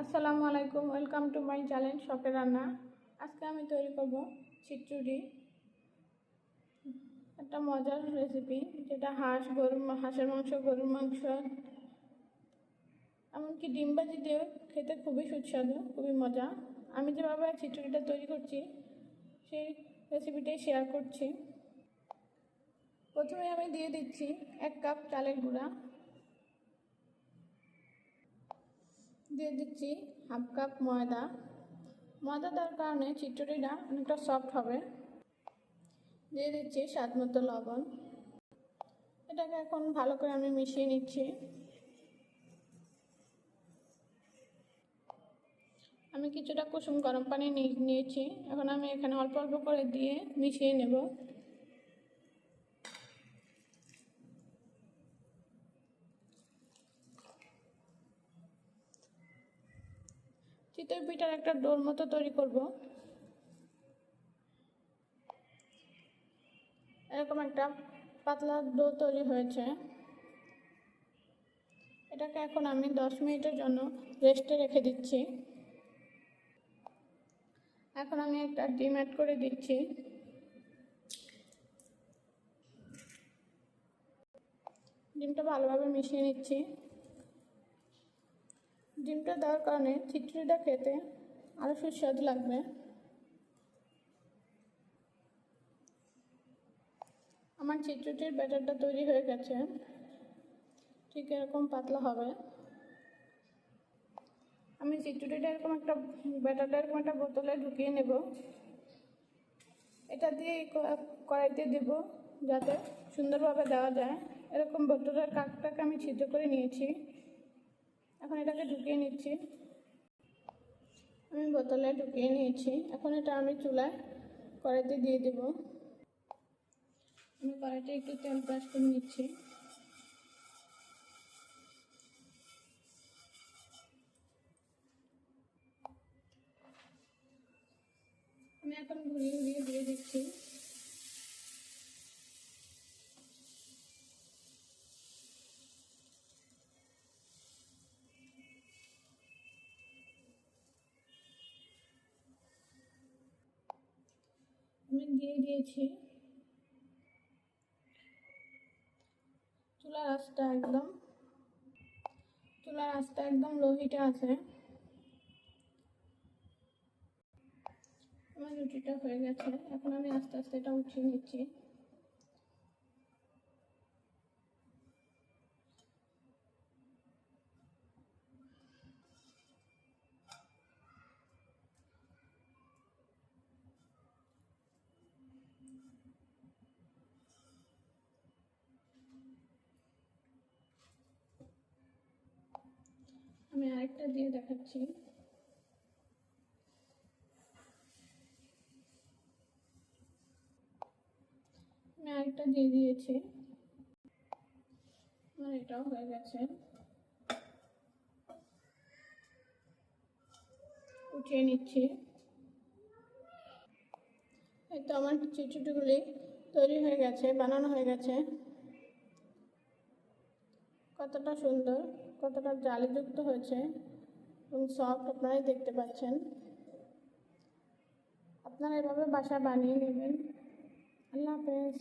আসসালামু আলাইকুম, welcome to my channel শখের রান্না। আজকে আমি তৈরি করব খিচুড়ি। একটা মজার রেসিপি যেটা হাঁস গরুর হাঁসের মাংস, গরুর মাংস। এমনকি ডিম ভাজি দিয়েও খেতে খুবই সুস্বাদু, খুবই মজা। আমি যেভাবে খিচুড়িটা তৈরি করছি, সেই রেসিপিটাই শেয়ার করছি। প্রথমে আমি দিয়ে দিচ্ছি এক কাপ চালের গুঁড়া। দিয়ে দিচ্ছি হাফ কাপ ময়দা। ময়দা দেওয়ার কারণে খিচুড়িটা অনেকটা সফট হবে। দিয়ে দিচ্ছি স্বাদ মতো লবণ। এটাকে এখন ভালো করে আমি মিশিয়ে নিচ্ছি। আমি কিছুটা কুসুম গরম পানি নিয়ে- নিয়েছি। এখন আমি এখানে অল্প অল্প করে দিয়ে মিশিয়ে নেব। চিতই পিঠার একটা ডোর মতো তৈরি করব। এরকম একটা পাতলা ডো তৈরি হয়েছে। এটাকে এখন আমি দশ মিনিটের জন্য রেস্টে রেখে দিচ্ছি। এখন আমি একটা ডিম অ্যাড করে দিচ্ছি। ডিমটা ভালোভাবে মিশিয়ে নিচ্ছি। ডিমটা দেওয়ার কারণে খিচুড়িটা খেতে আরও সুস্বাদু লাগবে। আমার খিচুড়ির ব্যাটারটা তৈরি হয়ে গেছে। ঠিক এরকম পাতলা হবে। আমি খিচুড়িটা এরকম একটা ব্যাটারটা এরকম একটা বোতলে ঢুকিয়ে নেব। এটা দিয়ে কড়াইতে দেব যাতে সুন্দরভাবে দেওয়া যায়। এরকম বোতলের কাকটাকে আমি ছিদ্র করে নিয়েছি। এখন এটাকে ঢুকিয়ে নিচ্ছি। আমি বোতলে ঢুকিয়ে নিয়েছি। এখন এটা আমি চুলায় কড়াইতে দিয়ে দেব। আমি কড়াইতে একটু তেল ব্রাশ করে নিচ্ছি। আমি এখন ঘুরিয়ে ঘুরিয়ে দিয়ে দিচ্ছি। আমি দিয়ে দিয়েছি। চুলার আঁচটা একদম, চুলার আঁচটা একদম লো হিটে আছে। আমার রুটিটা হয়ে গেছে, এখন আমি আস্তে আস্তে এটা উঠিয়ে নিচ্ছি আমি আরেকটা দিয়ে দেখাচ্ছি। আমি আরেকটা দিয়ে দিয়েছি। আমার এটাও হয়ে গেছে। উঠিয়ে নিচ্ছি। এই তো আমার চিচুটিগুলি তৈরি হয়ে গেছে, বানানো হয়ে গেছে। কতটা সুন্দর। কতটা জালিযুক্ত হয়েছে এবং সফট আপনারাই দেখতে পাচ্ছেন। আপনারা এভাবে বাসা বানিয়ে নেবেন। আল্লাহ হাফেজ।